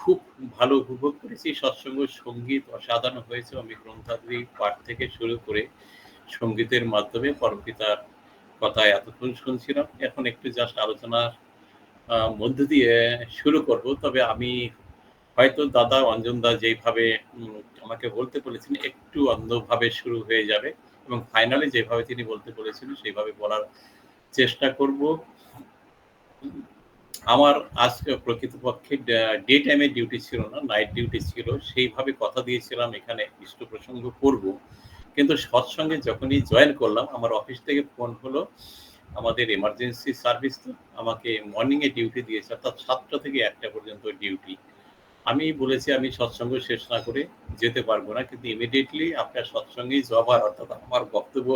খুব ভালো উপভোগ করেছি। সৎসঙ্গ, সংগীত অসাধারণ হয়েছে। আমি গ্রন্থাদি পাঠ থেকে শুরু করে সঙ্গীতের মাধ্যমে পরমপিতার কথা এতক্ষণ শুনছিলাম। এখন একটু জাস্ট আলোচনার মধ্য দিয়ে শুরু করব। তবে আমি হয়তো দাদা অঞ্জন দা যেইভাবে আমাকে বলতে বলেছেন, একটু অন্ধভাবে শুরু হয়ে যাবে এবং ফাইনালি যেভাবে তিনি বলতে বলেছিলেন সেইভাবে বলার চেষ্টা করব। আমার আজকে প্রকৃতপক্ষে ডে টাইমে ডিউটি ছিল না নাইট ডিউটি ছিল, সেইভাবে কথা দিয়েছিলাম, এখানে ইষ্ট প্রসঙ্গ করব। কিন্তু সৎসঙ্গে যখনই জয়েন করলাম, আমার অফিস থেকে ফোন হলো, আমাদের এমার্জেন্সি সার্ভিস তো আমাকে মর্নিংয়ে ডিউটি দিয়েছে, অর্থাৎ সাতটা থেকে একটা পর্যন্ত ডিউটি আমি বলেছি, আমি সৎসঙ্গ শেষ না করে যেতে পারব না, কিন্তু ইমিডিয়েটলি আপনার সৎসঙ্গেই জবার অর্থাৎ আমার বক্তব্য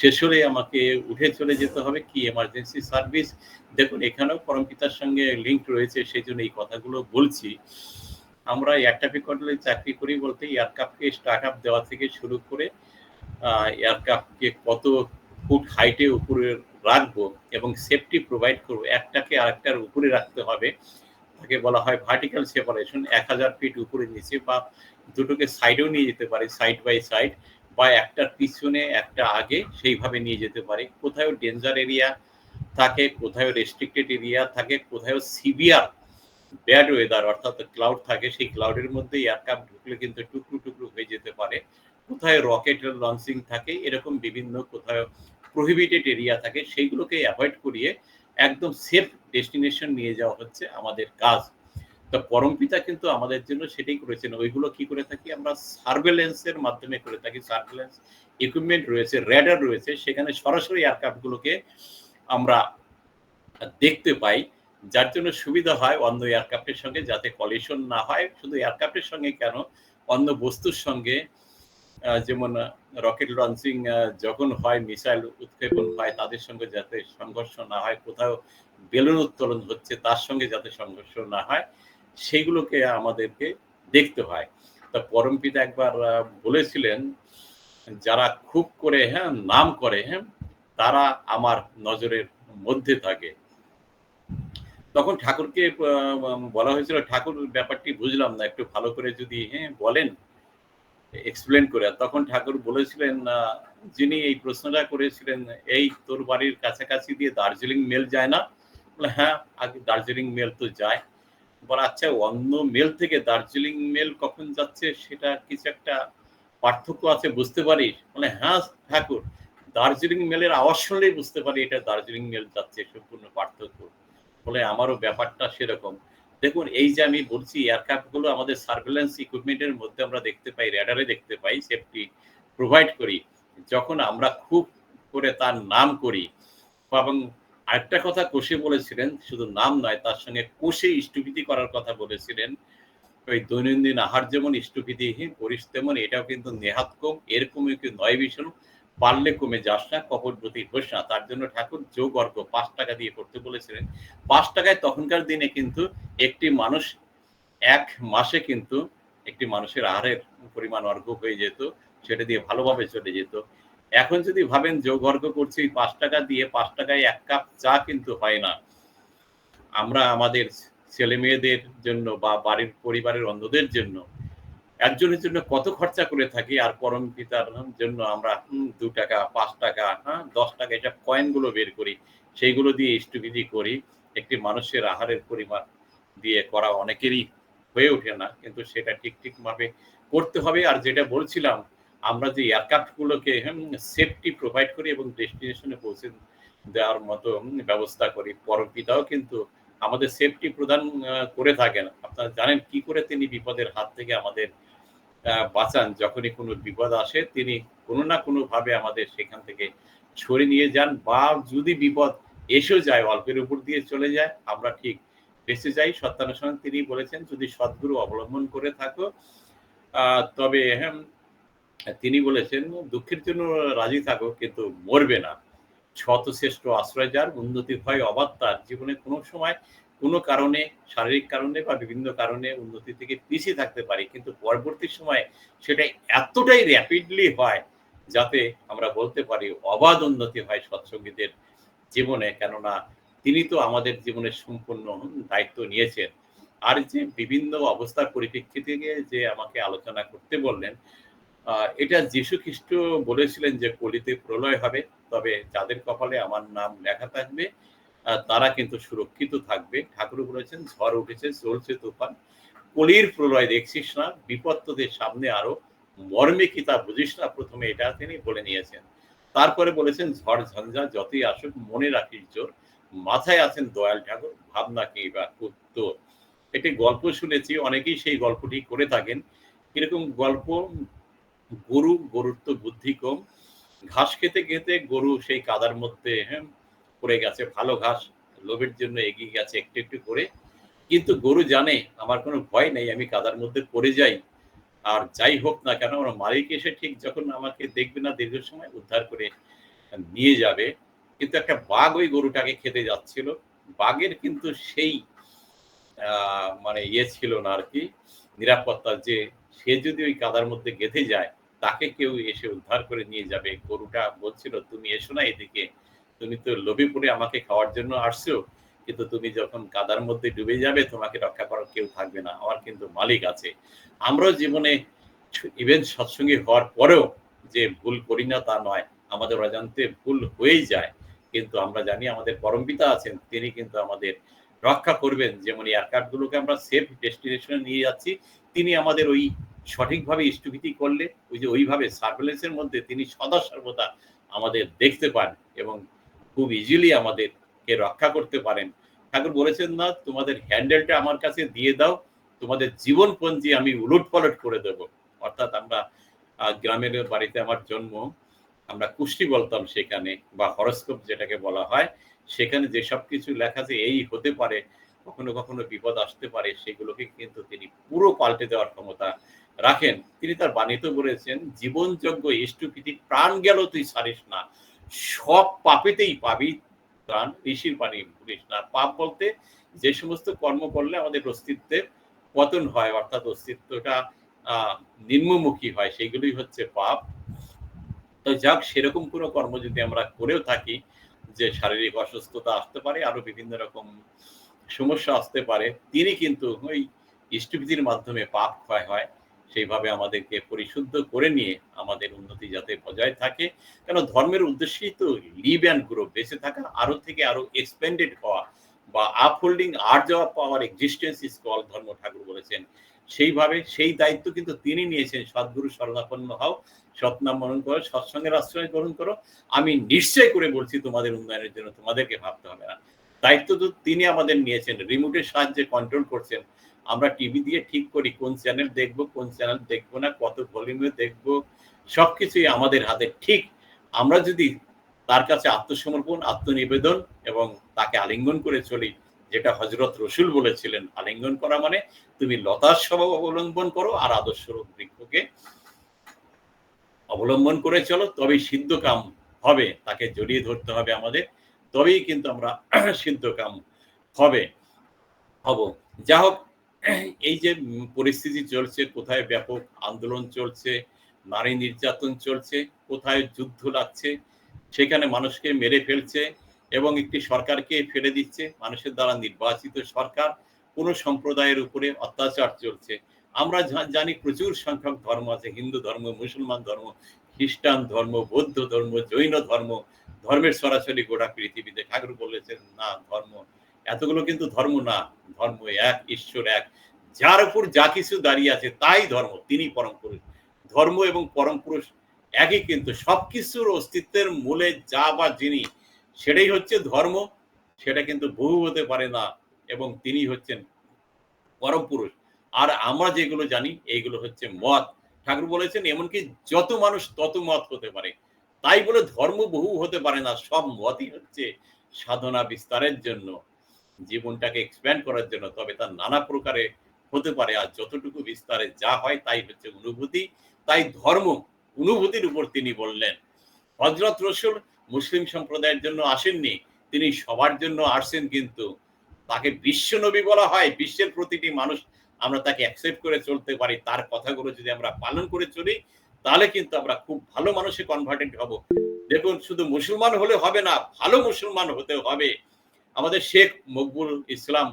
শেষ হলে আমাকে উঠে চলে যেতে হবে, কি এমার্জেন্সি সার্ভিস দেখুন, এখানেও পরমপিতার সঙ্গে লিঙ্ক রয়েছে, সেই জন্য এই কথাগুলো বলছি। আমরা এয়ারট্রাফিক কন্ট্রোলে চাকরি করি বলতে এয়ারক্রাফটকে স্টার্ট আপ দেওয়া থেকে শুরু করে এয়ারক্রাফটকে কত ফুট হাইটে উপরে রাখব এবং সেফটি প্রোভাইড করব, একটাকে আরেকটার উপরে রাখতে হবে। তাকে বলা হয় ভার্টিক্যাল সেপারেশন এক হাজার ফিট উপরে নিচে বা দুটোকে সাইডেও নিয়ে যেতে পারে সাইড বাই সাইড বা একটার পিছনে, একটা আগে সেইভাবে নিয়ে যেতে পারে। কোথাও ডেঞ্জার এরিয়া থাকে কোথাও রেস্ট্রিক্টেড এরিয়া থাকে কোথাও সিভিয়ার ব্যাড ওয়েদার অর্থাৎ ক্লাউড থাকে, সেই ক্লাউডের মধ্যে এয়ারক্রাফট ঢুকলে কিন্তু টুকরো টুকরো হয়ে যেতে পারে। কোথায় রকেট লঞ্চিং থাকে, এরকম বিভিন্ন কোথাও প্রহিবিটেড এরিয়া থাকে, সেইগুলোকে অ্যাভয়েড করিয়ে একদম সেফ ডেস্টিনেশন নিয়ে যাওয়া হচ্ছে আমাদের কাজ। তো পরমপিতা কিন্তু আমাদের জন্য সেটাই করেছেন। ওইগুলো কি করে থাকি? আমরা সার্ভেলেন্সের মাধ্যমে করে থাকি। সার্ভেলেন্স ইকুইপমেন্ট রয়েছে র্যাডার রয়েছে। সেখানে সরাসরি এয়ারক্রাফটগুলোকে আমরা দেখতে পাই। যার জন্য সুবিধা হয় অন্য এয়ারক্রাফটের সঙ্গে যাতে কলিশন না হয়। শুধু এয়ারক্রাফটের সঙ্গে কেন? অন্য বস্তুর সঙ্গে যেমন রকেট লঞ্চিং যখন হয় মিসাইল উৎক্ষেপণ হয়, তাদের সঙ্গে যাতে সংঘর্ষ না হয়, কোথাও বেলুন উত্তোলন হচ্ছে, তার সঙ্গে যাতে সংঘর্ষ না হয়। সেইগুলোকে আমাদেরকে দেখতে হয়। তা পরমপিতা একবার বলেছিলেন, যারা খুব করে হ্যাঁ নাম করে হ্যাঁ তারা আমার নজরের মধ্যে থাকে। তখন ঠাকুরকে বলা হয়েছিল, ঠাকুর, ব্যাপারটি বুঝলাম না, একটু ভালো করে যদি হ্যাঁ বলেন এক্সপ্লেন করে। তখন ঠাকুর বলেছিলেন যিনি এই প্রশ্নটা করেছিলেন, এই তোর বাড়ির কাছাকাছি দিয়ে দার্জিলিং মেল যায় না? হ্যাঁ আগে দার্জিলিং মেল তো যায়। বলে আচ্ছা অন্য মেল থেকে দার্জিলিং মেল কখন যাচ্ছে সেটা কিছু একটা পার্থক্য আছে, বুঝতে বলে হ্যাঁ ঠাকুর, দার্জিলিং মেলের আওয়াজ শুনলেই বুঝতে পারি এটা দার্জিলিং মেল যাচ্ছে, সম্পূর্ণ পার্থক্য। আমারও ব্যাপারটা সেরকম। দেখুন, এই যে আমি বলছি এয়ারক্রাফটগুলো আমাদের সার্ভেলেন্স ইকুইপমেন্টের মধ্যে আমরা দেখতে পাই র্যাডারে দেখতে পাই সেফটি প্রোভাইড করি। যখন আমরা খুব করে তার নাম করি, এবং আরেকটা কথা কোষে বলেছিলেন, শুধু নাম নয়, তার সঙ্গে কোষে ইষ্টভীতি করার কথা বলেছিলেন। ওই দৈনন্দিন আহার যেমন ইষ্টভীতিহীন করিস তেমন, এটাও কিন্তু নেহাত কম এরকমই কিন্তু নয় ভীষণ পারলে কমে যাস না কপটবতী হোস না। তার জন্য ঠাকুর যোগ অর্ঘ পাঁচ টাকা দিয়ে করতে বলেছিলেন। পাঁচ টাকায় তখনকার দিনে কিন্তু একটি মানুষ এক মাসে কিন্তু একটি মানুষের আহারের পরিমাণ অর্ঘ হয়ে যেত, সেটা দিয়ে ভালোভাবে চলে যেত। এখন যদি ভাবেন যোগ অর্ঘ করছি পাঁচ টাকা দিয়ে পাঁচ টাকায় এক কাপ চা কিন্তু হয় না। আমরা আমাদের ছেলে মেয়েদের জন্য বা বাড়ির পরিবারের অন্ধদের জন্য একজনের জন্য কত খরচা করে থাকি আর পরম পিতার জন্য আমরা দু টাকা, পাঁচ টাকা হ্যাঁ দশ টাকা এটা কয়েনগুলো বের করি। সেইগুলো দিয়ে ইষ্টবিধি করি। একটি মানুষের আহারের পরিমাণ দিয়ে করা অনেকেরই হয়ে ওঠে না, কিন্তু সেটা ঠিক ঠিকভাবে করতে হবে। আর যেটা বলছিলাম আমরা যে এয়ারক্রাফটগুলোকে সেফটি প্রোভাইড করি এবং ডেস্টিনেশনে পৌঁছে দেওয়ার মতো ব্যবস্থা করি পরম পিতাও কিন্তু আমাদের সেফটি প্রদান করে থাকেন। আপনারা জানেন কি করে তিনি বিপদের হাত থেকে আমাদের বাঁচান? যখনই কোনো বিপদ আসে, তিনি কোনো না কোনো ভাবে আমাদের সেখান থেকে সরে নিয়ে যান বা যদি বিপদ এসেও যায়, অল্পের উপর দিয়ে চলে যায়, আমরা ঠিক বেঁচে যাই। সত্যানুসরণ তিনি বলেছেন, যদি সদ্গুরু অবলম্বন করে থাকো তবে তিনি বলেছেন, দুঃখের জন্য রাজি থাকো, কিন্তু মরবে না। শত শ্রেষ্ঠ আশ্রয় যার, উন্নতি হয় অবাধ তার। জীবনে কোনো সময় কোনো কারণে, শারীরিক কারণে বা বিভিন্ন কারণে উন্নতি থেকে পিছিয়ে থাকতে পারি, কিন্তু পরবর্তী সময়ে সেটা এতটাই র্যাপিডলি হয় যাতে আমরা বলতে পারি অবাধ উন্নতি হয় সৎসঙ্গীদের জীবনে। কেননা, তিনি তো আমাদের জীবনের সম্পূর্ণ দায়িত্ব নিয়েছেন। আর যে বিভিন্ন অবস্থার পরিপ্রেক্ষিতে যে আমাকে আলোচনা করতে বললেন এটা যীশু খ্রিস্ট বলেছিলেন যে কলিতে প্রলয় হবে, তবে যাদের কপালে আমার নাম লেখা থাকবে তারা কিন্তু সুরক্ষিত থাকবে। ঠাকুর বলেছেন, ঝড় উঠেছে, চলছে তুফান। কলির প্রলয় দেখছিস না, বিপদ তোদের সামনে আরও। মর্মে কি তা বুঝিস না, প্রথমে এটা তিনি বলে নিয়েছেন। তারপরে বলেছেন, ঝড় ঝঞ্ঝা যতই আসুক, মনে রাখিস জোর। মাথায় আছেন দয়াল ঠাকুর, ভাবনা কি বা উত্তর একটি গল্প শুনেছি, অনেকেই সেই গল্পটি করে থাকেন। এরকম গল্প গরু, গরুর তো বুদ্ধি কম। ঘাস খেতে খেতে গরু সেই কাদার মধ্যে হ্যাঁ পড়ে গেছে। ভালো ঘাস, লোভের জন্য এগিয়ে গেছে একটু একটু করে। কিন্তু গরু জানে, আমার কোনো ভয় নেই, আমি কাদার মধ্যে পড়ে যাই। আর যাই হোক না কেন, আমার মালিক এসে ঠিক যখন আমাকে দেখবে না, দীর্ঘ সময় উদ্ধার করে নিয়ে যাবে। কিন্তু একটা বাঘ ওই গরুটাকে খেতে যাচ্ছিল। বাঘের কিন্তু সেই মানে ইয়ে ছিল না আর কি, নিরাপত্তা যে, সে যদি ওই কাদার মধ্যে গেঁথে যায় তাকে কেউ এসে উদ্ধার করে নিয়ে যাবে। গরুটা বলছিল, তুমি এসো না এদিকে। তুমি তো লোভে পড়ে আমাকে খাওয়ার জন্য আসছো। কিন্তু তুমি যখন কাদার মধ্যে ডুবে যাবে, তোমাকে রক্ষা করার কেউ থাকবে না। আমার কিন্তু মালিক আছে। আমরাও জীবনে ইভেন সৎসঙ্গী হওয়ার পরেও যে ভুল করি না তা নয়। আমাদের অজান্তে ভুল হয়েই যায়। কিন্তু আমরা জানি আমাদের পরমপিতা আছেন। তিনি কিন্তু আমাদের রক্ষা করবেন। যেমন এয়ারকার্ডগুলোকে আমরা সেফ ডেস্টিনেশনে নিয়ে যাচ্ছি, তিনি আমাদের ওই সঠিকভাবে স্থগিতি করলে ওই যে ওইভাবে সার্ভেলেন্সের মধ্যে তিনি সদা সর্বদা আমাদের দেখতে পান এবং খুব ইজিলি আমাদেরকে রক্ষা করতে পারেন। ঠাকুর বলেছেন না, তোমাদের হ্যান্ডেলটা আমার কাছে দিয়ে দাও, তোমাদের জীবনপঞ্জি আমি উলট পালট করে দেব। অর্থাৎ আমরা গ্রামের বাড়িতে আমার জন্ম, আমরা কুষ্টি বলতাম সেখানে, বা হরস্কোপ যেটাকে বলা হয়, সেখানে যেসব কিছু লেখা আছে, এই হতে পারে, কখনো কখনো বিপদ আসতে পারে, সেগুলোকে কিন্তু তিনি পুরো পাল্টে দেওয়ার ক্ষমতা রাখেন। তিনি তার বাণীতে বলেছেন জীবনযোগ্য ইষ্টপিতি প্রাণ গেল তুই সারিস না। সব পাপেতেই পাবি, প্রাণ ঋষির বাণী ভুলিস না। পাপ বলতে যে সমস্ত কর্ম করলে আমাদের অস্তিত্বের পতন হয়, অর্থাৎ অস্তিত্বটা নিম্নমুখী হয়, সেইগুলোই হচ্ছে পাপ। তো যাক, সেরকম কোনো কর্ম যদি আমরা করেও থাকি, যে শারীরিক অসুস্থতা আসতে পারে, আরও বিভিন্ন রকম সমস্যা আসতে পারে, তিনি কিন্তু ওই ইষ্টবিধির মাধ্যমে পাপ ক্ষয় হয়। সেইভাবে আমাদেরকে পরিশুদ্ধ করে নিয়ে আমাদের উন্নতি যাতে বজায় থাকে। কেন ধর্মের উদ্দেশ্যেই তো লিভ অ্যান্ড গ্রো বেঁচে থাকা, আরও থেকে আরও এক্সপেন্ডেড হওয়া বা আপহোল্ডিং আর যাওয়া পাওয়ার এক্সিস্টেন্স ইজ কল ধর্ম ঠাকুর বলেছেন। সেইভাবে সেই দায়িত্ব কিন্তু তিনি নিয়েছেন। সদ্গুরু শরণাপন্ন হও, সৎনাম মরণ করো, সৎসঙ্গের আশ্রয় গ্রহণ করো। আমি নিশ্চয় করে বলছি তোমাদের উন্নয়নের জন্য তোমাদেরকে ভাবতে হবে না। দায়িত্ব তো তিনি আমাদের নিয়েছেন রিমোটের সাহায্যে কন্ট্রোল করছেন। আমরা টিভি দিয়ে ঠিক করি, কোন চ্যানেল দেখব, কোন চ্যানেল দেখব না, কত ভলিউমে দেখব, সবকিছুই আমাদের হাতে ঠিক। আমরা যদি তার কাছে আত্মসমর্পণ, আত্মনিবেদন এবং তাকে আলিঙ্গন করে চলি, যেটা হজরত রসুল বলেছিলেন, আলিঙ্গন করা মানে তুমি লতার স্বভাব অবলম্বন করো আর আদর্শ বৃক্ষকে অবলম্বন করে চলো, তবেই সিদ্ধ কাম হবে, তাকে জড়িয়ে ধরতে হবে আমাদের, তবেই কিন্তু আমরা সিদ্ধ কাম হবে। হব যা হোক এই যে পরিস্থিতি চলছে, কোথায় ব্যাপক আন্দোলন চলছে, নারী নির্যাতন চলছে, কোথায় যুদ্ধ লাগছে, সেখানে মানুষকে মেরে ফেলছে এবং একটি সরকারকে ফেলে দিচ্ছে, মানুষের দ্বারা নির্বাচিত সরকার, কোনো সম্প্রদায়ের উপরে অত্যাচার চলছে। আমরা জানি প্রচুর সংখ্যক ধর্ম আছে, হিন্দু ধর্ম, মুসলমান ধর্ম, খ্রিস্টান ধর্ম, বৌদ্ধ ধর্ম, জৈন ধর্ম, ধর্মের সরাসরি গোটা পৃথিবীতে। ঠাকুর বলেছেন, না, ধর্ম এতগুলো কিন্তু ধর্ম না, ধর্ম এক, ঈশ্বর এক। যার উপর যা কিছু দাঁড়িয়ে আছে তাই ধর্ম, তিনি পরম পুরুষ। ধর্ম এবং পরম পুরুষ একই কিন্তু সবকিছুর অস্তিত্বের মূলে যা বা যিনি, সেটাই হচ্ছে ধর্ম, সেটা কিন্তু বহু হতে পারে না এবং তিনি হচ্ছেন পরম পুরুষ। আর আমরা যেগুলো জানি, এইগুলো হচ্ছে মত। ঠাকুর বলেছেন, এমনকি যত মানুষ তত মত হতে পারে। তাই বলে ধর্ম বহু হতে পারে না, সব মতই হচ্ছে সাধনা বিস্তারের জন্য। জীবনটাকে এক্সপ্যান্ড করার জন্য, তবে তার নানা প্রকারে হতে পারে। আর যতটুকু বিস্তারে যা হয় তাই হচ্ছে অনুভূতি। তাই ধর্ম অনুভূতির উপর তিনি বললেন। হজরত রসুল মুসলিম সম্প্রদায়ের জন্য আসেননি। তিনি সবার জন্য আসছেন কিন্তু তাকে বিশ্ব নবী বলা হয়। বিশ্বের প্রতিটি মানুষ আমরা তাকে অ্যাকসেপ্ট করে চলতে পারি। তার কথাগুলো যদি আমরা পালন করে চলি, তাহলে কিন্তু আমরা খুব ভালো মানুষে কনভার্টেড হব। দেখুন, শুধু মুসলমান হলে হবে না, ভালো মুসলমান হতে হবে। আমাদের শেখ মকবুল ইসলাম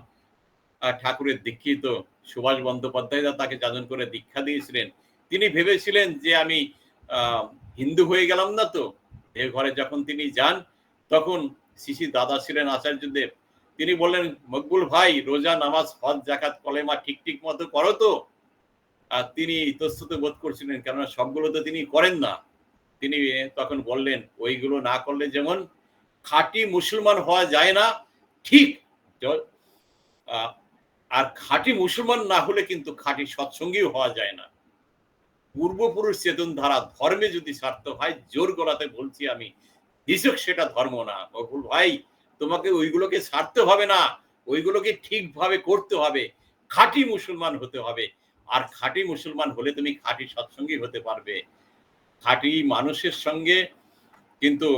ঠাকুরের দীক্ষিত সুভাষ বন্দ্যোপাধ্যায় তাকে যাজন করে দীক্ষা দিয়েছিলেন। তিনি ভেবেছিলেন যে আমি হিন্দু হয়ে গেলাম না তো ঘরে যখন তিনি যান, তখন শিশি দাদা ছিলেন আচার্যদেব। তিনি বললেন, মকবুল ভাই, রোজা, নামাজ, হজ জাকাত কলেমা ঠিক ঠিক মতো করো তো। আর তিনি ইতস্তত বোধ করছিলেন, কেননা সবগুলো তো তিনি করেন না। তিনি তখন বললেন, ওইগুলো না করলে যেমন খাঁটি মুসলমান হওয়া যায় না ঠিক আর খাঁটি মুসলমান না হলে কিন্তু খাঁটি সৎসঙ্গীও হওয়া যায় না। পূর্বপুরুষ চেতন ধারা ধর্মে যদি স্বার্থ হয়, জোর গলাতে বলছি আমি দিশক সেটা ধর্ম না। বকুল ভাই, তোমাকে ওইগুলোকে ছাড়তে হবে না, ওইগুলোকে ঠিকভাবে করতে হবে। খাঁটি মুসলমান হতে হবে। আর খাঁটি মুসলমান হলে তুমি খাঁটি সৎসঙ্গী হতে পারবে। খাঁটি মানুষের সঙ্গে কিন্তু,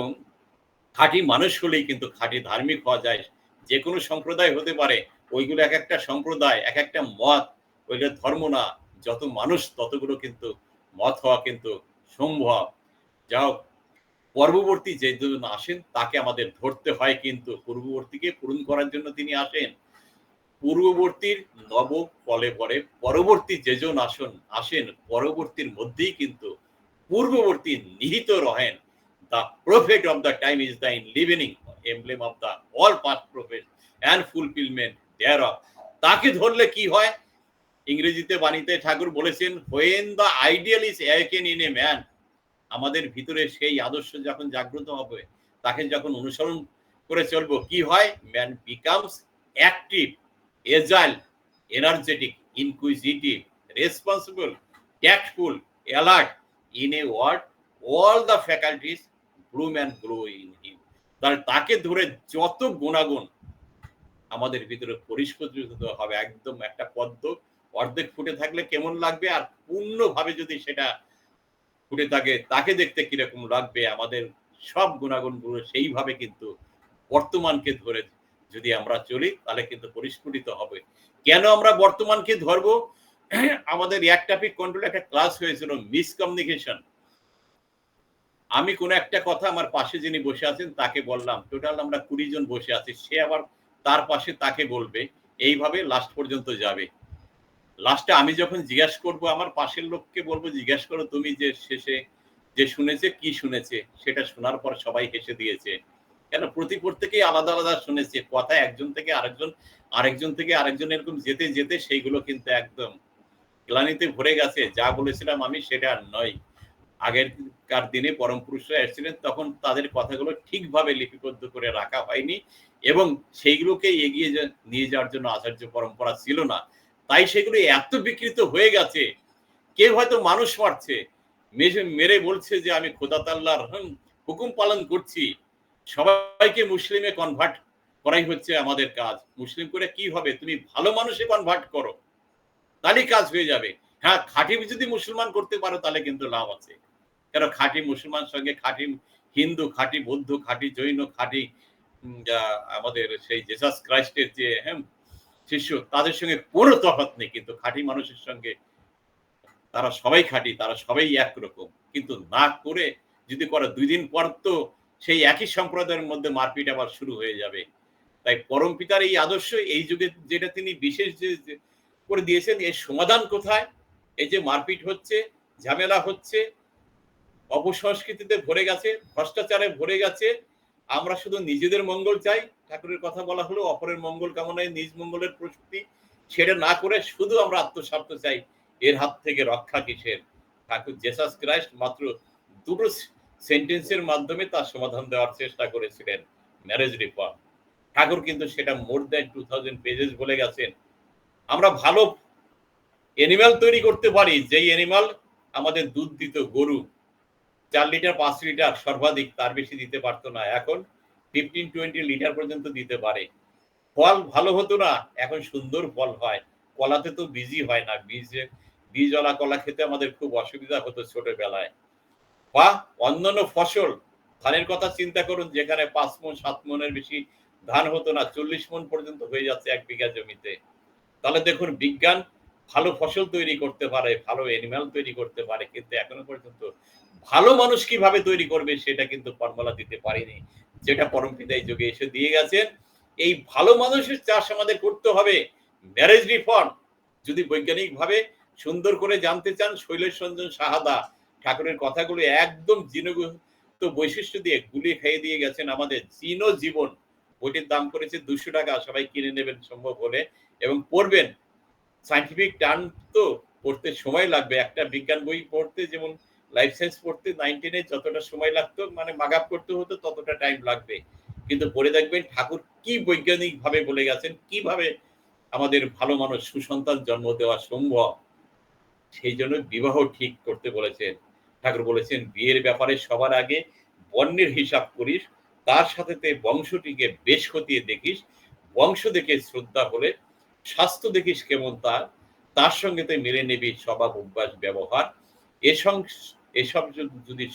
খাঁটি মানুষ হলেই কিন্তু খাঁটি ধার্মিক হওয়া যায়। যে কোনো সম্প্রদায় হতে পারে, ওইগুলো এক একটা সম্প্রদায় এক একটা মত ওইগুলো ধর্ম না। যত মানুষ, ততগুলো কিন্তু মত হওয়া কিন্তু সম্ভব। যাও পূর্ববর্তী যে দুজন আসেন, তাকে আমাদের ধরতে হয় কিন্তু পূর্ববর্তীকে পূরণ করার জন্য তিনি আসেন। পূর্ববর্তীর নব ফলে পরে পরবর্তী যেজন আসন, আসেন, পরবর্তীর মধ্যেই কিন্তু পূর্ববর্তী নিহিত রহেন। The prophet of the time is the in living emblem of the all past prophet and fulfilment thereof তাকে ধরলে কি হয়? ইংরেজিতে বাণীতে ঠাকুর বলেছেন when the ideal is awaken in a man আমাদের ভিতরে সেই আদর্শ যখন জাগ্রত হবে, তাকে যখন অনুসরণ করে চলবো, কি হয়? Man becomes active agile energetic inquisitive responsible tactful alert in a word all the faculties bloom and grow in him তাহলে তাকে ধরে যত গুণাগুণ আমাদের ভিতরে পরিস্ফুটিত হবে, একদম একটা পদ্ম, অর্ধেক ফুটে থাকলে কেমন লাগবে? আর পূর্ণভাবে যদি সেটা ফুটে থাকে, তাকে দেখতে কীরকম লাগবে? আমাদের সব গুণাগুণগুলো সেইভাবে কিন্তু বর্তমানকে ধরে যদি আমরা চলি, তাহলে কিন্তু পরিস্ফুটিত হবে। কেন আমরা বর্তমানকে ধরবো? আমাদের এয়ার ট্রাফিক কন্ট্রোল একটা ক্লাস হয়েছিল মিসকমিউনিকেশন আমি কোনো একটা কথা আমার পাশে যিনি বসে আছেন তাকে বললাম টোটাল আমরা কুড়ি জন বসে আছি, সে আবার তার পাশে তাকে বলবে, এইভাবে লাস্ট পর্যন্ত যাবে। লাস্টে আমি যখন জিজ্ঞাসা করব, আমার পাশের লোককে বলব, জিজ্ঞাসা করো তুমি যে শেষে যে শুনেছে, কি শুনেছে? সেটা শোনার পর সবাই হেসে দিয়েছে। কেন? প্রতি প্রত্যেকেই আলাদা আলাদা শুনেছে, কথা একজন থেকে আরেকজন আরেকজন থেকে আরেকজন এরকম যেতে যেতে সেইগুলো কিন্তু একদম গ্লানিতে ভরে গেছে। যা বলেছিলাম আমি, সেটা আর নয়। আগেরকার দিনে পরম পুরুষরা এসেছিলেন, তখন তাদের কথাগুলো ঠিকভাবে লিপিবদ্ধ করে রাখা হয়নি এবং সেইগুলোকে এগিয়ে নিয়ে যাওয়ার জন্য আচার্য পরম্পরা ছিল না। তাই সেগুলো এত বিকৃত হয়ে গেছে, কেউ হয়তো মানুষ মারছে। মেরে বলছে যে, আমি খোদা তাল্লার হুকুম পালন করছি। সবাইকে মুসলিমে কনভার্ট করাই হচ্ছে আমাদের কাজ। মুসলিম করে কি হবে? তুমি ভালো মানুষে কনভার্ট করো। তাহলে কাজ হয়ে যাবে। হ্যাঁ খাঁটি যদি মুসলমান করতে পারো, তাহলে কিন্তু লাভ আছে। কারণ খাঁটি মুসলমান সঙ্গে, খাঁটি হিন্দু, খাঁটি বৌদ্ধ, খাঁটি জৈন, খাঁটি আমাদের সেই জেসাস ক্রাইস্টের যে হ্যাঁ শিষ্য, তাদের সঙ্গে কোনো তফাৎ নেই। কিন্তু খাঁটি মানুষের সঙ্গে তারা সবাই খাঁটি, তারা সবাই একরকম কিন্তু না করে যদি করে, দুই দিন পর তো সেই একই সম্প্রদায়ের মধ্যে মারপিট আবার শুরু হয়ে যাবে। তাই পরম পিতার এই আদর্শ, এই যুগে যেটা তিনি বিশেষ যে করে দিয়েছেন, এর সমাধান কোথায়? এই যে মারপিট হচ্ছে, ঝামেলা হচ্ছে অপসংস্কৃতিতে ভরে গেছে, ভ্রষ্টাচারে ভরে গেছে। আমরা শুধু নিজেদের মঙ্গল চাই। ঠাকুরের কথা বলা হলো, অপরের মঙ্গল কামনায় নিজ মঙ্গলের প্রস্তুতি সেটা না করে শুধু আমরা আত্মস্বার্থ চাই। এর হাত থেকে রক্ষা কিসের? ঠাকুর জেসাস ক্রাইস্ট মাত্র দুটো সেন্টেন্সের মাধ্যমে তার সমাধান দেওয়ার চেষ্টা করেছিলেন ম্যারেজ রিফর্ম ঠাকুর কিন্তু সেটা more than two thousand pages বলে গেছেন। আমরা ভালো এনিম্যাল তৈরি করতে পারি, যেই এনিম্যাল আমাদের দুধ দিত গরু। চার লিটার পাঁচ লিটার সর্বাধিক তার বেশি দিতে পারতো না। এখন ফিফটিন টোয়েন্টি লিটার পর্যন্ত দিতে পারে। ফল ভালো হতো না, এখন সুন্দর ফল হয়। কলাতে তো বীজই হয় না। বীজে, বীজওয়ালা কলা খেতে আমাদের খুব অসুবিধা হতো ছোটবেলায়। বা অন্যান্য ফসল, ধানের কথা চিন্তা করুন, যেখানে পাঁচ মন, সাত মনের বেশি ধান হতো না, চল্লিশ মন পর্যন্ত হয়ে যাচ্ছে এক বিঘা জমিতে। তাহলে দেখুন, বিজ্ঞান ভালো ফসল তৈরি করতে পারে, ভালো এনিম্যাল তৈরি করতে পারে, কিন্তু এখনও পর্যন্ত ভালো মানুষ কীভাবে তৈরি করবে সেটা কিন্তু ফর্মুলা দিতে পারিনি। যেটা পরমপিতা এই যুগে এসে দিয়ে গেছেন। এই ভালো মানুষের চাষ আমাদের করতে হবে। ম্যারেজ রিফর্ম যদি বৈজ্ঞানিকভাবে সুন্দর করে জানতে চান শৈলেশ রঞ্জন সাহাদা ঠাকুরের কথাগুলো একদম জিনগত বৈশিষ্ট্য দিয়ে গুলি খাইয়ে দিয়ে গেছেন আমাদের চিন জীবন। বইটির দাম করেছে দুশো টাকা, সবাই কিনে নেবেন, সম্ভব হলে। এবং পড়বেন। সাইন্টিফিক টার্ম তো পড়তে সময় লাগবে। একটা বিজ্ঞান বই পড়তে যেমন লাইফ সায়েন্স পড়তে নাইনটিনে যতটা সময় লাগতো মানে মাগাপ করতে হতো, ততটা টাইম লাগবে। কিন্তু পড়ে দেখবেন ঠাকুর কি বৈজ্ঞানিক ভাবে বলে গেছেন, কীভাবে আমাদের ভালো মানুষ সুসন্তান জন্ম দেওয়া সম্ভব? সেই জন্য বিবাহ ঠিক করতে বলেছেন। ঠাকুর বলেছেন, বিয়ের ব্যাপারে সবার আগে বর্ণের হিসাব করিস, তার সাথে তে বংশটিকে বেশ খতিয়ে দেখিস, বংশ দেখে শ্রদ্ধা হলে, স্বাস্থ্য দেখিস কেমন তার তার সঙ্গে তুই মেনে নিবি স্বভাব, অভ্যাস, ব্যবহার। এসং এসব যদি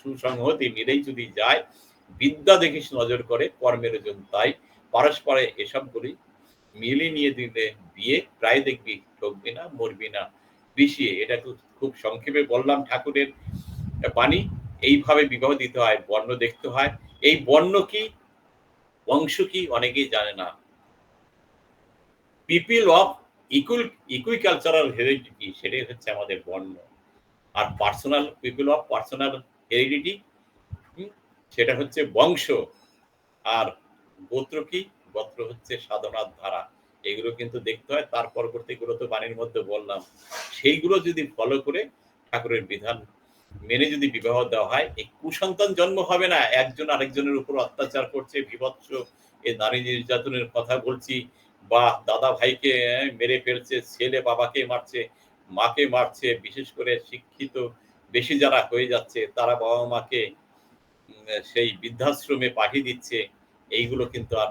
সুসংহতি মিলেই যদি যায়, বিদ্যা দেখিস নজর করে, কর্মের জন্য তাই পারস্পরে এসবগুলি মিলিয়ে নিয়ে দিলে বিয়ে, প্রায় দেখবি ঠকবি না, মরবি না। বিষিয়ে, এটা তো খুব সংক্ষেপে বললাম ঠাকুরের বাণী। এইভাবে বিবাহ দিতে হয়, বর্ণ দেখতে হয়। এই বর্ণ কি, বংশ কি অনেকেই জানে না। People of equal equi cultural heredity সেটাই হচ্ছে আমাদের বর্ণ। আর personal people of personal heredity সেটা হচ্ছে বংশ আর গোত্র কি? গোত্র হচ্ছে সাধনার ধারা। এগুলো কিন্তু দেখতে হয়। তার পরবর্তীগুলো তো বাণীর মধ্যে বললাম, সেইগুলো যদি ফলো করে ঠাকুরের বিধান মেনে যদি বিবাহ দেওয়া হয়, এই কুসন্তান জন্ম হবে না। একজন আরেকজনের উপর অত্যাচার করছে, বিভৎস এ নারী নির্যাতনের কথা বলছি, বা দাদা ভাইকে মেরে ফেলছে, ছেলে বাবাকে মারছে মাকে মারছে, বিশেষ করে শিক্ষিত, বেশি যারা হয়ে যাচ্ছে, তারা বাবা মাকে সেই বৃদ্ধাশ্রমে পাঠিয়ে দিচ্ছে। এইগুলো কিন্তু আর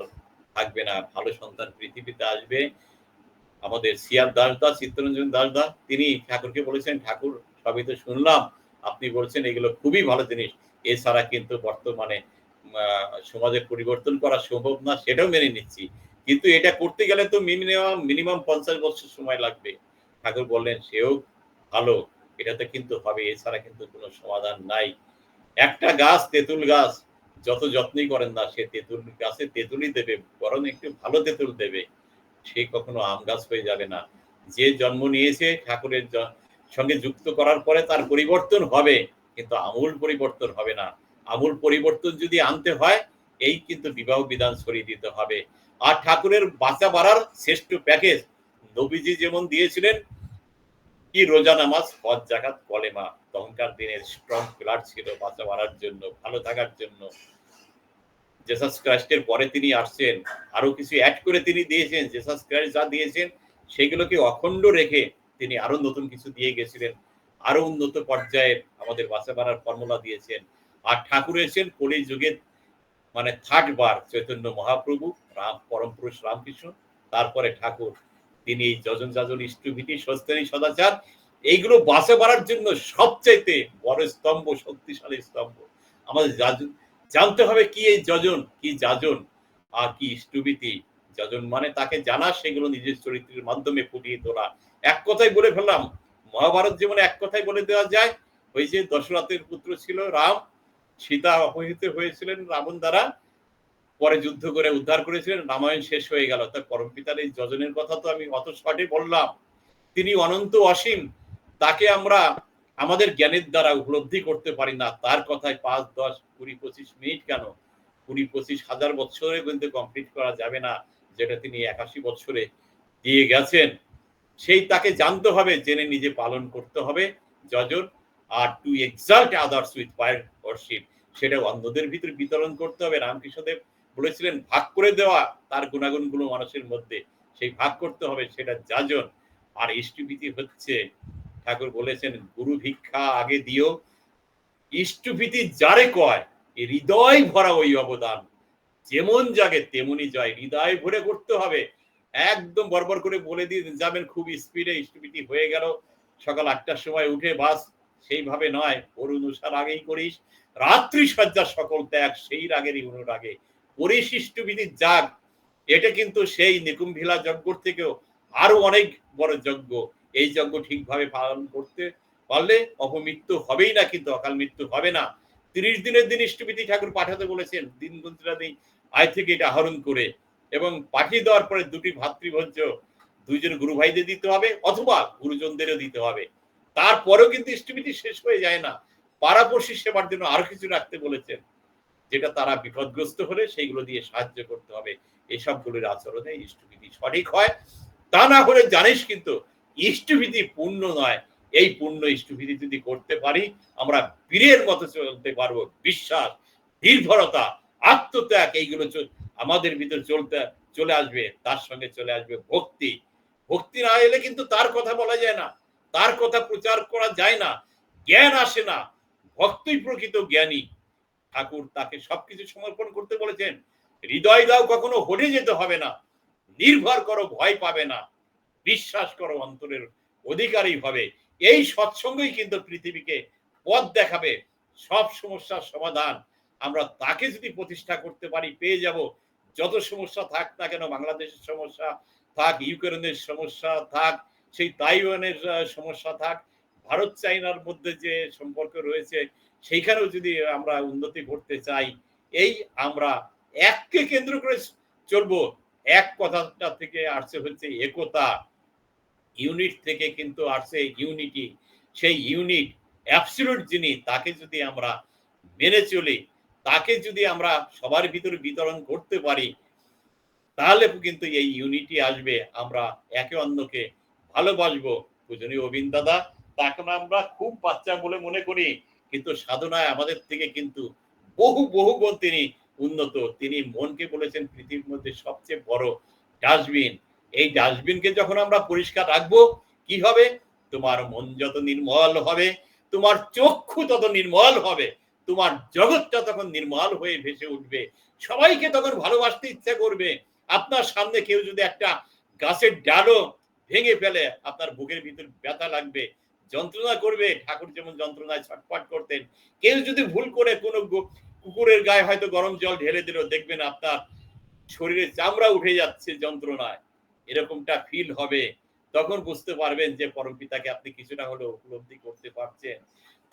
থাকবে না। ভালো সন্তান পৃথিবীতে আসবে। আমাদের সিয়ার দাসদা, চিত্তরঞ্জন দাসদা, তিনি ঠাকুরকে বলেছেন, ঠাকুর, সবই তো শুনলাম। আপনি বলছেন এগুলো খুবই ভালো জিনিস। এছাড়া কিন্তু বর্তমানে সমাজে পরিবর্তন করা সম্ভব না, সেটাও মেনে নিচ্ছি। কিন্তু এটা করতে গেলে তো মিনিমাম মিনিমাম পঞ্চাশ বছর সময় লাগবে। ঠাকুর বললেন, সেও ভালো। এটাতে কিন্তু হবে, এছাড়া কিন্তু কোনো সমাধান নাই। একটা গাছ, তেঁতুল গাছ, যত যত্নই করেন না, সে তেঁতুল গাছে তেঁতুলই দেবে, বরং একটু ভালো তেঁতুল দেবে। সে কখনো আম গাছ হয়ে যাবে না। যে জন্ম নিয়েছে, ঠাকুরের সঙ্গে যুক্ত করার পরে তার পরিবর্তন হবে, কিন্তু আমূল পরিবর্তন হবে না। আমূল পরিবর্তন যদি আনতে হয়, এই কিন্তু বিবাহ বিধান সরিয়ে দিতে হবে। আর ঠাকুরের বাঁচা বাড়ার শ্রেষ্ঠ প্যাকেজ নবীজি যেমন দিয়েছিলেন কি রোজা নামাজ? হজ, জাকাত কলেমা তখনকার দিনের স্ট্রং পিলার ছিল বাঁচা বাড়ার জন্য, ভালো থাকার জন্য। জেসাস ক্রাইস্টের পরে তিনি আসছেন। আরও কিছু অ্যাড করে তিনি দিয়েছেন। জেসাস ক্রাইস্ট যা দিয়েছেন, সেগুলোকে অখণ্ড রেখে তিনি আরও নতুন কিছু দিয়ে গেছিলেন। আরও উন্নত পর্যায়ে আমাদের বাঁচা বাড়ার ফর্মুলা দিয়েছেন। আর ঠাকুর এসেছেন কলি যুগের মানে থার্ড বার চৈতন্য মহাপ্রভু, রাম, পরম পুরুষ রামকৃষ্ণ। তারপরে ঠাকুর তিনি এই যজন যাজন, ইষ্টভীতি সস্তানি সদাচার, এইগুলো বাঁচে বাড়ার জন্য সবচাইতে বড় স্তম্ভ, শক্তিশালী স্তম্ভ। আমাদের জানতে হবে কি এই যজন, কি যাজন, আর কি ইষ্টভীতি। যজন মানে তাকে জানা, সেগুলো নিজের চরিত্রের মাধ্যমে ফুটিয়ে তোলা। এক কথাই বলে ফেললাম, মহাভারত জীবনে এক কথাই বলে দেওয়া যায়, ওই যে দশরথের পুত্র ছিল রাম, সীতা অপহৃত হয়েছিলেন রাবণ দ্বারা পরে যুদ্ধ করে উদ্ধার করেছিলেন, রামায়ণ শেষ হয়ে গেল। তার পরম পিতার এই যজনের কথা তো আমি অত শটে বললাম। তিনি অনন্ত অসীম, তাকে আমরা আমাদের জ্ঞানের দ্বারা উপলব্ধি করতে পারি না। তার কথায় পাঁচ, দশ, কুড়ি, পঁচিশ মিনিট কেন? কুড়ি, পঁচিশ হাজার বছরে কিন্তু কমপ্লিট করা যাবে না, যেটা তিনি একাশি বছরে দিয়ে গেছেন। সেই তাকে জানতে হবে, জেনে নিজে পালন করতে হবে যজন আর to exalt others with worship সেটা অন্ধদের ভিতরে বিতরণ করতে হবে। রামকৃষ্ণদেব বলেছিলেন, ভাগ করে দেওয়া তার গুণাগুণগুলো মানুষের মধ্যে। সেই ভাগ করতে হবে, সেটা যাজন। আর ইষ্টভীতি হচ্ছে, ঠাকুর বলেছেন, গুরু ভিক্ষা আগে দিও। ইষ্টভীতি যারে কয় হৃদয় ভরা ওই অবদান। যেমন জাগে, তেমনি জয় হৃদয় ভরে করতে হবে। একদম বরবর করে বলে দিয়ে যাবেন, খুব স্পিডে ইষ্টভীতি হয়ে গেল। সকাল আটটার সময় উঠে বাস, সেইভাবে নয় অরুণ উষার আগেই করিস। রাত্রি সজ্জা সকল ত্যাগ, সেই রাগেরই অনুরাগে। পরিশিষ্ট বিধির যাগ, এটা কিন্তু সেই নিকুম্ভিলা যজ্ঞ থেকেও আরও অনেক বড় যজ্ঞ। এই যজ্ঞ ঠিকভাবে পালন করতে পারলে অপমৃত্যু হবেই না, কিন্তু অকাল মৃত্যু হবে না। তিরিশ দিনের দিন ইষ্টবিধি ঠাকুর পাঠাতে বলেছেন, দিন গুঞ্জরাদি আয় থেকে এটা আহরণ করে। এবং পাঠিয়ে দেওয়ার পরে দুটি ভাতৃভোজ্য দুজন গুরু ভাইদের দিতে হবে, অথবা গুরুজনদেরও দিতে হবে। তারপরেও কিন্তু ইস্টিমিটি শেষ হয়ে যায় না। পাড়াপড়শি সেবার জন্য আরও কিছু রাখতে বলেছেন। যেটা তারা বিপদগ্রস্ত হলে সেইগুলো দিয়ে সাহায্য করতে হবে। এসবগুলোর আচরণে ইষ্টভীতি সঠিক হয়। তা না হলে জানিস কিন্তু ইষ্টভীতি পূর্ণ নয়। এই পূর্ণ ইষ্টভীতি যদি করতে পারি, আমরা বীরের মতো চলতে পারব। বিশ্বাস, নির্ভরতা, আত্মত্যাগ, এইগুলো আমাদের ভিতর চলতে, চলে আসবে। তার সঙ্গে চলে আসবে ভক্তি। ভক্তি না এলে কিন্তু তার কথা বলা যায় না। তার কথা প্রচার করা যায় না। জ্ঞান আসে না। ভক্তই প্রকৃত জ্ঞানী। ঠাকুর তাকে সবকিছু সমর্পণ করতে বলেছেন, হৃদয় দাও কখনো হরে যেতে হবে না, নির্ভর করো, ভয় পাবে না, বিশ্বাস করো, অন্তরের অধিকারী হবে। এই সৎসঙ্গই কিন্তু পৃথিবীকে পথ দেখাবে, সব সমস্যার সমাধান। আমরা তাকে যদি প্রতিষ্ঠা করতে পারি, পেয়ে যাব। যত সমস্যা থাক না কেন, বাংলাদেশের সমস্যা থাক, ইউক্রেনের সমস্যা থাক, সেই তাইওয়ানের সমস্যা থাক, ভারত, চাইনার মধ্যে যে সম্পর্ক রয়েছে সেইখানেও যদি আমরা উন্নতি করতে চাই, এই আমরা এককে কেন্দ্র করে চলবো। এক কথাটা থেকে আসছে হচ্ছে একতা। ইউনিট থেকে কিন্তু আসছে ইউনিটি। সেই ইউনিট, অ্যাবসলিউট যিনি, তাকে যদি আমরা মেনে চলি, তাকে যদি আমরা সবার ভিতরে বিতরণ করতে পারি, তাহলে কিন্তু এই ইউনিটি আসবে। আমরা একে অন্যকে ভালোবাসবো। পূজনীয় অবিন দাদা তাকে আমরা খুব বাচ্চা বলে মনে করি। কিন্তু সাধনায় আমাদের থেকে কিন্তু বহু বহু গুণ তিনি উন্নত। তিনি মনকে বলেছেন পৃথিবীর মধ্যে সবচেয়ে বড় ডাস্টবিন। এই ডাস্টবিনকে যখন আমরা পরিষ্কার রাখব, কি হবে? তোমার মন যত নির্মল হবে, তোমার চক্ষু তত নির্মল হবে, তোমার জগৎটা তখন নির্মল হয়ে ভেসে উঠবে। সবাইকে তখন ভালোবাসতে ইচ্ছা করবে। আপনার সামনে কেউ যদি একটা গাছের ডালও ভেঙে ফেলে, আপনার বুকের ভিতর ব্যথা লাগবে যন্ত্রণা করবে ঠাকুর যেমন যন্ত্রণায় ছটফট করতেন। কেউ যদি ভুল করে কোনো কুকুরের গায়ে হয়তো গরম জল ঢেলে দিল, দেখবেন আপনার শরীরে চামড়া উঠে যাচ্ছে যন্ত্রণায়। এরকমটা ফিল হবে। তখন বুঝতে পারবেন যে পরম পিতাকে আপনি কিছুটা হলেও উপলব্ধি করতে পারছেন।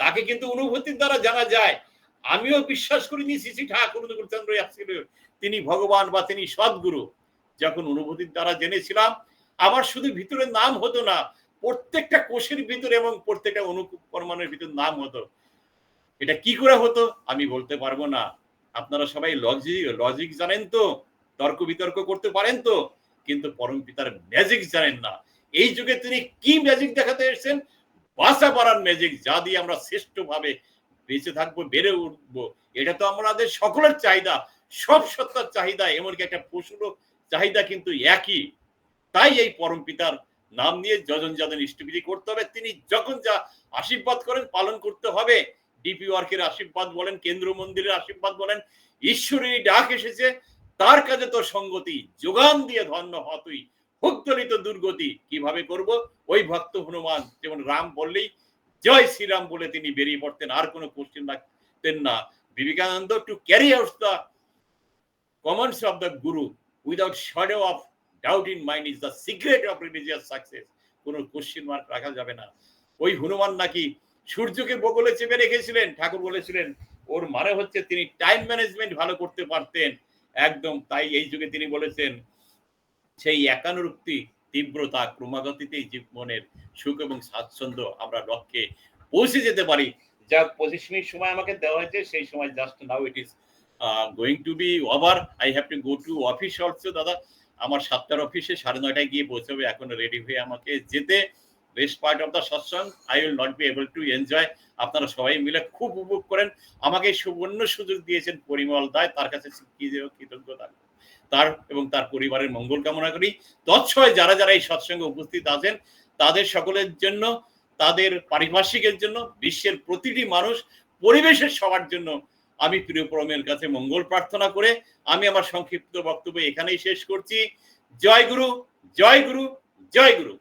তাকে কিন্তু অনুভূতির দ্বারা জানা যায়। আমিও বিশ্বাস করিনি, শ্রী ঠাকুর চন্দ্র তিনি ভগবান বা তিনি সদ্গুরু। যখন অনুভূতির দ্বারা জেনেছিলাম, আমার শুধু ভিতরে নাম হতো না প্রত্যেকটা কোষের ভিতরে এবং প্রত্যেকটা অনুপরমাণের ভিতর নাম হতো। এটা কি করে হতো? আমি বলতে পারব না। আপনারা সবাই লজিক লজিক জানেন তো, তর্ক বিতর্ক করতে পারেন তো, কিন্তু পরম পিতার ম্যাজিক জানেন না। এই যুগে তিনি কি ম্যাজিক দেখাতে এসেছেন? বাসা পাড়ার ম্যাজিক যা দিয়ে আমরা শ্রেষ্ঠ ভাবে বেঁচে থাকব, বেড়ে উঠবো। এটা তো আমাদের সকলের চাহিদা। সব সত্তার চাহিদা, এমনকি একটা পশুরও চাহিদা কিন্তু একই। তাই এই পরম পিতার নাম নিয়ে যজন যাদের ইষ্টবিধি করতে হবে। তিনি যখন যা আশীর্বাদ করেন, পালন করতে হবে। ডিপি ওয়ার্কের আশীর্বাদ বলেন, কেন্দ্র মন্দিরের আশীর্বাদ বলেন ঈশ্বরের ডাক এসেছে, তার কাজে তো সঙ্গতি। যোগান দিয়ে ধন্য হতই হুকদলিত দুর্গতি। কীভাবে করব? ওই ভক্ত হনুমান, যেমন রাম বললেই, জয় শ্রীরাম বলে তিনি বেরিয়ে পড়তেন, আর কোনো কোশ্চেন রাখতেন না। Vivekananda to carry out the commands of the guru without shadow of doubt in mind is the secret of religious success কোনো কোশ্চেন মার্ক রাখা যাবে না। ওই হনুমান নাকি সূর্যকে বগলে চেপে রেখেছিলেন, ঠাকুর বলেছিলেন, ওর মানে হচ্ছে তিনি টাইম ম্যানেজমেন্ট ভালো করতে পারতেন। একদম তাই এই যুগে তিনি বলেছেন, সেই একানুরক্তি তীব্রতা, ক্রমাগতিতে জীবনের সুখ এবং স্বাচ্ছন্দ্য আমরা লক্ষ্যে পৌঁছে যেতে পারি। যা পঁচিশ মিনিট সময় আমাকে দেওয়া হয়েছে, সেই সময় just now it is going to be over I have to go to office also দাদা। আমার সাতটার অফিসে সাড়ে নয়টায় গিয়ে পৌঁছবে এখন রেডি হয়ে আমাকে যেতে। Best part of the satsang I will not be able to enjoy আপনারা সবাই মিলে খুব উপভোগ করেন। আমাকে সুবর্ণ সুযোগ দিয়েছেন পরিমল দায় তার কাছে কৃতজ্ঞতা তার। এবং তার পরিবারের মঙ্গল কামনা করি। তৎসয় যারা যারা এই সৎসঙ্গে উপস্থিত আছেন, তাদের সকলের জন্য, তাদের পারিপার্শ্বিকের জন্য, বিশ্বের প্রতিটি মানুষ, পরিবেশের সবার জন্য আমি প্রিয় পরমের কাছে মঙ্গল প্রার্থনা করে আমি আমার সংক্ষিপ্ত বক্তব্য এখানেই শেষ করছি। জয় গুরু জয় গুরু জয় গুরু।